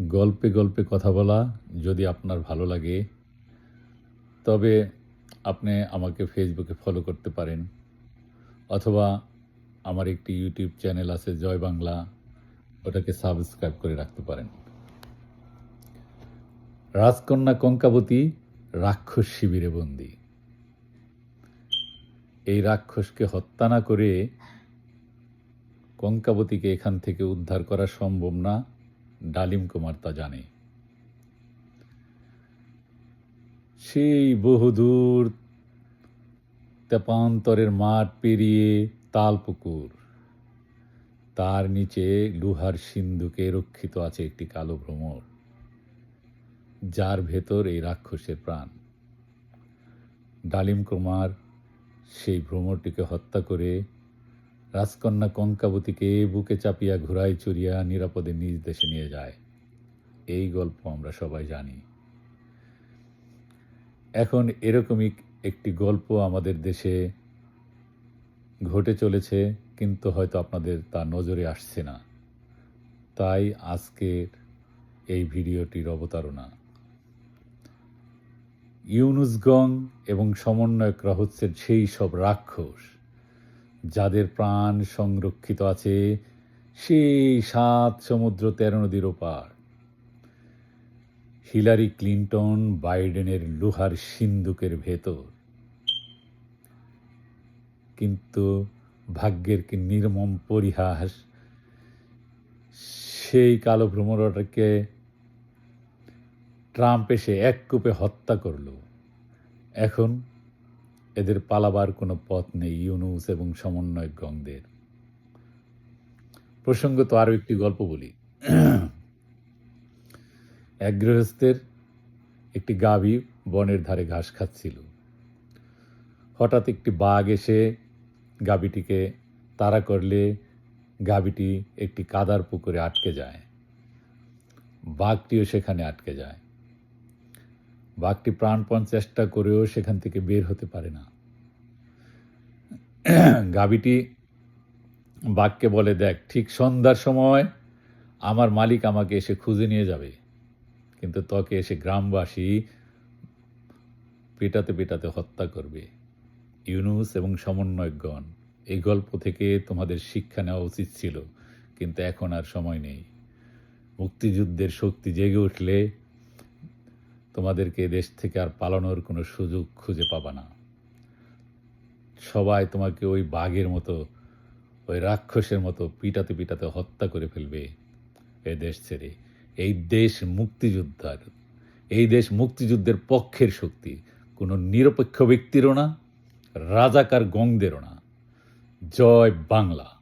গল্পে গল্পে কথা বলা যদি আপনার ভালো লাগে, তবে আপনি আমাকে ফেসবুকে ফলো করতে পারেন, অথবা আমার একটি ইউটিউব চ্যানেল আছে জয় বাংলা, ওটাকে সাবস্ক্রাইব করে রাখতে পারেন। রাজকন্যা কঙ্কাবতী রাক্ষস শিবিরে বন্দী। এই রাক্ষসকে হত্যা না করে কঙ্কাবতীকে এখান থেকে উদ্ধার করা সম্ভব না। ডালিম কুমার তা জানে। সেই বহুদূর তেপান্তরের মাঠ পেরিয়ে তালপুকুর। তার নিচে লুহার সিন্ধুকে রক্ষিত আছে একটি কালো ভ্রমর, যার ভেতর এই রাক্ষসের প্রাণ। ডালিম কুমার সেই ভ্রমরটিকে হত্যা করে রাজকন্যা কঙ্কাবতীকে বুকে চাপিয়া ঘুরাই চড়িয়া নিরাপদে নিজ দেশে নিয়ে যায়। এই গল্প আমরা সবাই জানি। এখন এরকমই একটি গল্প আমাদের দেশে ঘটে চলেছে, কিন্তু হয়তো আপনাদের তা নজরে আসছে না। তাই আজকের এই ভিডিওটির অবতারণা। ইউনুসগং এবং সমন্বয়করা হচ্ছেন সেই সব রাক্ষস যাদের প্রাণ সংরক্ষিত আছে, সেই সাত সমুদ্র তেরো নদীর ওপার। হিলারি ক্লিন্টন বাইডেনের লোহার সিন্দুকের ভেতর। কিন্তু ভাগ্যের কি নির্মম পরিহাস, সেই কালো ভ্রমণটাকে ট্রাম্প এসে এক কূপে হত্যা করল। এখন এদের পালাবার কোনো পথ নেই ইউনুস এবং সমন্বয়ক গংদের। প্রসঙ্গত আরও একটি গল্প বলি। এক গৃহস্থের একটি গাভী বনের ধারে ঘাস খাচ্ছিল। হঠাৎ একটি বাঘ এসে গাভীটিকে তাড়া করলে গাভীটি একটি কাদার পুকুরে আটকে যায়। বাঘটিও সেখানে আটকে যায়। বাঘটি প্রাণপণ চেষ্টা করেও সেখান থেকে বের হতে পারে না। গাভীটি বাঘকে বলে, দেখ, ঠিক সন্ধ্যার সময় আমার মালিক আমাকে এসে খুঁজে নিয়ে যাবে। কিন্তু তোকে এসে গ্রামবাসী পেটাতে পেটাতে হত্যা করবে। ইউনুস এবং সমন্বয়গণ এই গল্প থেকে তোমাদের শিক্ষা নেওয়া উচিত ছিল, কিন্তু এখন আর সময় নেই। মুক্তিযুদ্ধের শক্তি জেগে উঠলে তোমাদেরকে দেশ থেকে আর পালানোর কোনো সুযোগ খুঁজে পাবা না। সবাই তোমাকে ওই বাঘের মতো, ওই রাক্ষসের মতো পিটাতে পিটাতে হত্যা করে ফেলবে এ দেশ ছেড়ে। এই দেশ মুক্তিযোদ্ধার, এই দেশ মুক্তিযুদ্ধের পক্ষের শক্তি। কোনো নিরপেক্ষ ব্যক্তিরও না, রাজাকার গংদেরও না। জয় বাংলা।